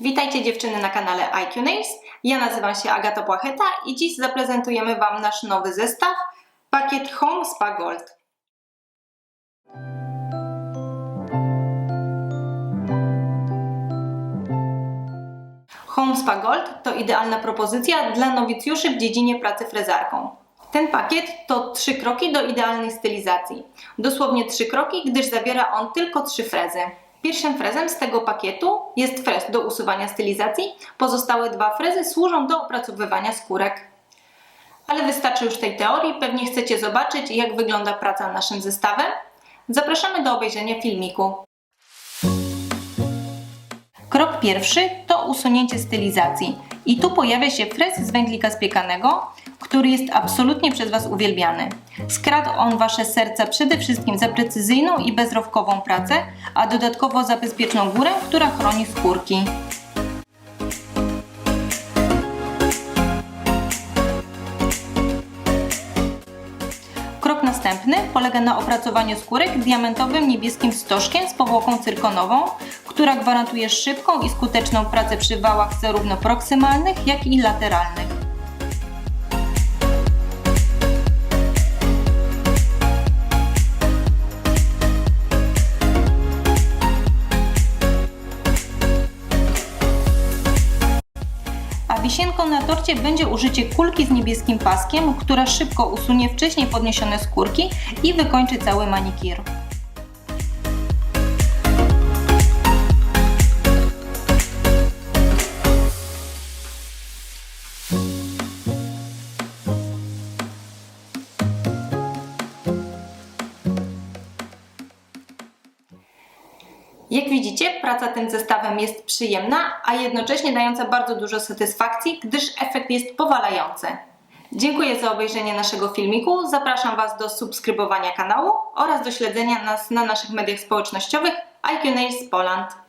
Witajcie dziewczyny na kanale IQ Nails. Ja nazywam się Agata Płacheta i dziś zaprezentujemy Wam nasz nowy zestaw, pakiet Home Spa Gold. Home Spa Gold to idealna propozycja dla nowicjuszy w dziedzinie pracy frezarką. Ten pakiet to trzy kroki do idealnej stylizacji. Dosłownie trzy kroki, gdyż zawiera on tylko trzy frezy. Pierwszym frezem z tego pakietu jest frez do usuwania stylizacji. Pozostałe dwa frezy służą do opracowywania skórek. Ale wystarczy już tej teorii, pewnie chcecie zobaczyć jak wygląda praca naszym zestawem. Zapraszamy do obejrzenia filmiku. Krok pierwszy to usunięcie stylizacji. I tu pojawia się frez z węglika spiekanego, który jest absolutnie przez Was uwielbiany. Skradł on Wasze serca przede wszystkim za precyzyjną i bezrowkową pracę, a dodatkowo za bezpieczną górę, która chroni skórki. Krok następny polega na opracowaniu skórek diamentowym niebieskim stożkiem z powłoką cyrkonową, która gwarantuje szybką i skuteczną pracę przy wałach zarówno proksymalnych, jak i lateralnych. Wisienką na torcie będzie użycie kulki z niebieskim paskiem, która szybko usunie wcześniej podniesione skórki i wykończy cały manikir. Jak widzicie, praca tym zestawem jest przyjemna, a jednocześnie dająca bardzo dużo satysfakcji, gdyż efekt jest powalający. Dziękuję za obejrzenie naszego filmiku. Zapraszam Was do subskrybowania kanału oraz do śledzenia nas na naszych mediach społecznościowych IQ Nails Poland.